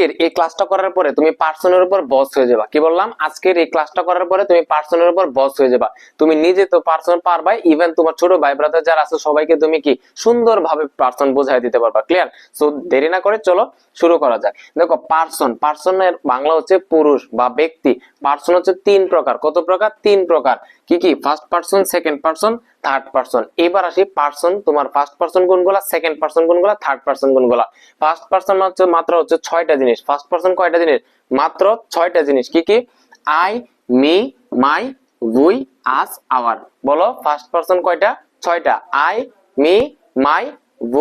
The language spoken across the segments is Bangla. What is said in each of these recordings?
আজকের এই ক্লাসটা করার পরে তুমি পার্সনের উপর বস হয়ে যাবা। কি বললাম? আজকের এই ক্লাসটা করার পরে তুমি পার্সনের উপর বস হয়ে যাবা। তুমি নিজে তো পার্সন পারবাই ইভেন তোমার ছোট ভাই ব্রাদার যারা আছে, সবাইকে তুমি কি সুন্দরভাবে পার্সন বোঝাই দিতে পারবা। ক্লিয়ার সো দেরি না করে চলো, শুরু করা যাক। দেখো পার্সন পার্সনের বাংলা হচ্ছে পুরুষ বা ব্যক্তি। পার্সন হচ্ছে তিন প্রকার। কত প্রকার? তিন প্রকার। কি কি? First person second person third person এবার আসি পার্সন তোমার ফার্স্ট পার্সন গুণগুলা সেকেন্ড পার্সন গুণগুলা থার্ড পার্সন গুণগুলা ফার্স্ট পার্সন হচ্ছে, মাত্র হচ্ছে ছয়টা জিনিস। ফার্স্ট পার্সন কয়টা জিনিস? মাত্র ছয়টা জিনিস। কি কি? I me my we us our বলো ফার্স্ট পার্সন কয়টা? ছয়টা। I me my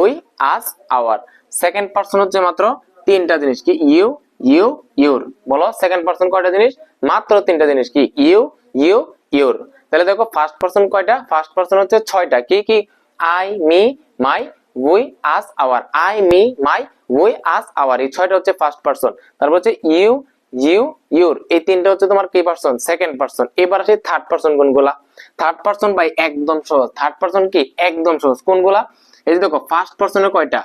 we us our second person হচ্ছে মাত্র তিনটা জিনিস। কি ইউ ইউ ইউর বলো সেকেন্ড পার্সন কয়টা জিনিস? মাত্র তিনটা জিনিস। কি ইউ ইউ ইউর তাহলে দেখো ফার্স্ট পার্সন কয়টা? ফার্স্ট পার্সন হচ্ছে ছয়টা। কি কি? I me my we us our I me my we us our এই ছয়টা হচ্ছে ফার্স্ট পার্সন তারপর হচ্ছে ইউ ইউ ইউর এই তিনটা হচ্ছে তোমার কি পার্সন সেকেন্ড পার্সন এবার আসি থার্ড পার্সন কোনগুলা? থার্ড পার্সন বাই একদম সহজ। থার্ড পার্সন কি? একদম সহজ। কোনগুলা? এই যে দেখো ফার্স্ট পার্সনের কয়টা?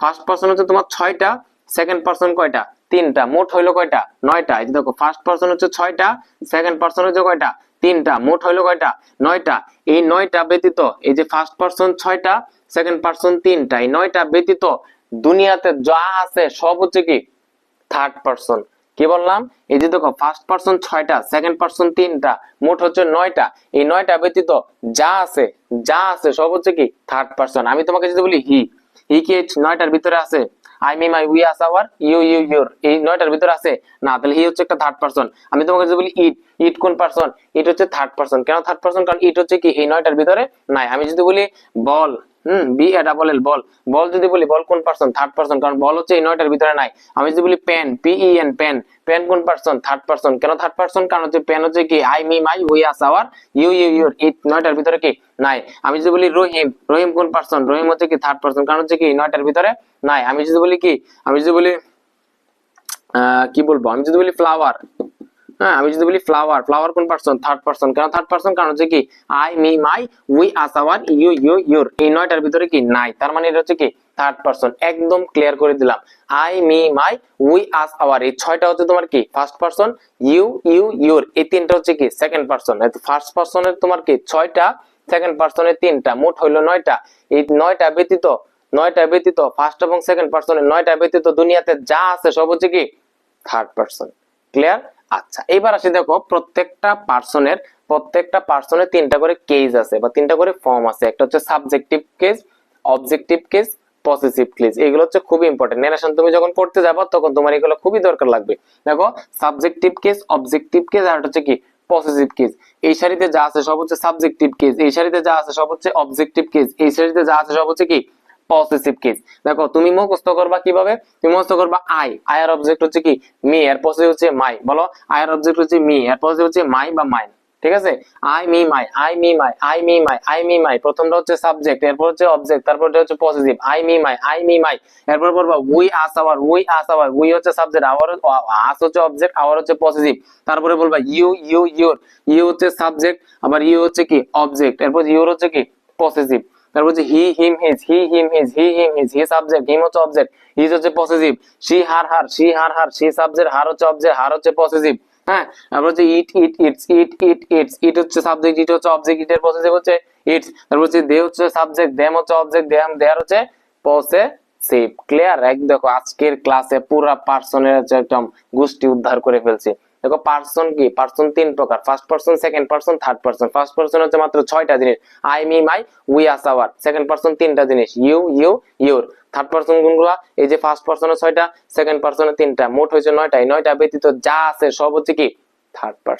ফার্স্ট পার্সন হচ্ছে তোমার ছয়টা সেকেন্ড পার্সন কয়টা? তিনটা, মোট হইল কয়টা? নয়টা। এই দেখো ফার্স্ট পার্সন হচ্ছে ছয়টা সেকেন্ড পার্সন হচ্ছে কয়টা? তিনটা, মোট হইল কয়টা? নয়টা। এই নয়টা ব্যতীত, এই যে ফার্স্ট পার্সন ছয়টা সেকেন্ড পার্সন তিনটা, এই নয়টা ব্যতীত দুনিয়াতে যা আছে, সব হচ্ছে কি? থার্ড পার্সন কি বললাম? এই যে দেখো ফার্স্ট পার্সন ছয়টা সেকেন্ড পার্সন তিনটা, মোট হচ্ছে নয়টা। এই নয়টা ব্যতীত যা আছে যা আছে, সব হচ্ছে কি? থার্ড পার্সন আমি তোমাকে যদি বলি, হি। হি কি নয়টার ভিতরে আছে? I me my we us our you you your এই নয়টার ভিতরে আছে। না, তাহলে হি হচ্ছে একটা থার্ড পার্সন আমি তোমাকে যদি বলি ইট ইট কোন পার্সন ইট হচ্ছে থার্ড পার্সন কেন থার্ড পার্সন কারণ ইট হচ্ছে কি? এই নয়টার ভিতরে নাই। আমি যদি বলি বল হুম বি এ ডাবল এল বল বল যদি বলি বল কোন পার্সন থার্ড পার্সন কারণ বল হচ্ছে এই নয়টার ভিতরে নাই। আমি যদি বলি pen P E N pen pen কোন পার্সন থার্ড পার্সন কেন থার্ড পার্সন কারণ হচ্ছে পেন হচ্ছে কি? I me my we us our you you your এই নয়টার ভিতরে কি? নাই। আমি যদি বলি রহিম রহিম কোন পার্সন রহিম হচ্ছে কি থার্ড পার্সন কারণ হচ্ছে কি নয়টার ভিতরে নাই। আমি যদি বলি কি? আমি যদি বলি কি বলব? আমি যদি বলি ফ্লাওয়ার হ্যাঁ আমি যদি বলি ফ্লাওয়ার ফ্লাওয়ার কোন পার্সন থার্ড পার্সন কেন থার্ড পার্সন কারণ হচ্ছে কি I me my we us our you you your এই নয়টার ভিতরে কি নাই? তার মানে এটা হচ্ছে কি থার্ড পার্সন একদম ক্লিয়ার করে দিলাম। I me my we us our এই ছয়টা হচ্ছে তোমার কি first person you you your এই তিনটা হচ্ছে কি সেকেন্ড পার্সন ফার্স্ট পার্সনের তোমার কি, ছয়টা সেকেন্ড পার্সনের তিনটা, মোট হইল নয়টা। এই নয়টা ব্যতীত নয়টা ব্যতীত ফার্স্ট এবং সেকেন্ড পার্সনের নয়টা ব্যতীত দুনিয়াতে যা আছে সব হচ্ছে কি থার্ড পার্সন ক্লিয়ার আচ্ছা এবার আসি দেখো, প্রত্যেকটা পার্সনের প্রত্যেকটা পার্সনের তিনটা করে কেস আছে বা তিনটা করে ফর্ম আছে। একটা হচ্ছে subjective case objective case possessive case এগুলো হচ্ছে খুবই ইম্পর্টেন্ট নেরেশন তুমি যখন পড়তে যাব, তখন তোমার এগুলো খুবই দরকার লাগবে। দেখো সাবজেক্টিভ কেস অবজেক্টিভ কেস আর হচ্ছে কি পসেসিভ কেস এই সারিতে যা আছে সব হচ্ছে সাবজেক্টিভ কেস এই সারিতে যা আছে সব হচ্ছে অবজেক্টিভ কেস এই সারিতে যা আছে সব হচ্ছে কি পসেসিভ কেস দেখো, তুমি মুখস্থ করবা কীভাবে? তুমি মুখস্থ করবা আই আই এর অবজেক্ট হচ্ছে কি? মি এর পসেসিভ হচ্ছে মাই বলো আই এর অবজেক্ট হচ্ছে মি এর পসেসিভ হচ্ছে মাই বা মাইন ঠিক আছে? I me my I me my I me my I me my প্রথমটা হচ্ছে সাবজেক্ট এরপর হচ্ছে অবজেক্ট তারপরটা হচ্ছে positive I me my I me my এরপর পড়বা we us our we us our we হচ্ছে সাবজেক্ট আওয়ার আস হচ্ছে অবজেক্ট আওয়ার হচ্ছে পজিটিভ তারপরে বলবা ইউ ইউ ইউর ইউ হচ্ছে সাবজেক্ট আবার ইউ হচ্ছে কি? অবজেক্ট এরপর ইউর হচ্ছে কি? পজিটিভ তারপর হচ্ছে he him his he him his he him his he subject him হচ্ছে অবজেক্ট হিজ হচ্ছে positive she her her she her her she subject her হচ্ছে অবজেক্ট হার হচ্ছে পজিটিভ হ্যাঁ তারপর হচ্ছে ইট ইট it's it it it's it হচ্ছে সাবজেক্ট ইট হচ্ছে অবজেক্ট ইটের পজিটিভ হচ্ছে ইটস তারপর হচ্ছে দে হচ্ছে সাবজেক্ট দেম হচ্ছে অবজেক্ট দেম দেয়ার হচ্ছে পসেসিভ ক্লিয়ার এক দেখো, আজকের ক্লাসে পুরা পার্সনের একদম গোষ্ঠী উদ্ধার করে ফেলছি। দেখো পার্সন কি? পার্সন তিন প্রকার। First person second person third person first person হচ্ছে মাত্র ছয়টা জিনিস। I me my we us our second person তিনটা জিনিস। You you your third person কোনগুলা? এই যে ফার্স্ট পার্সনের ছয়টা সেকেন্ড পার্সনের তিনটা। মোট হয়েছে নয়টা এই নয়টা ব্যতীত যা আছে সব হচ্ছে কি? Third person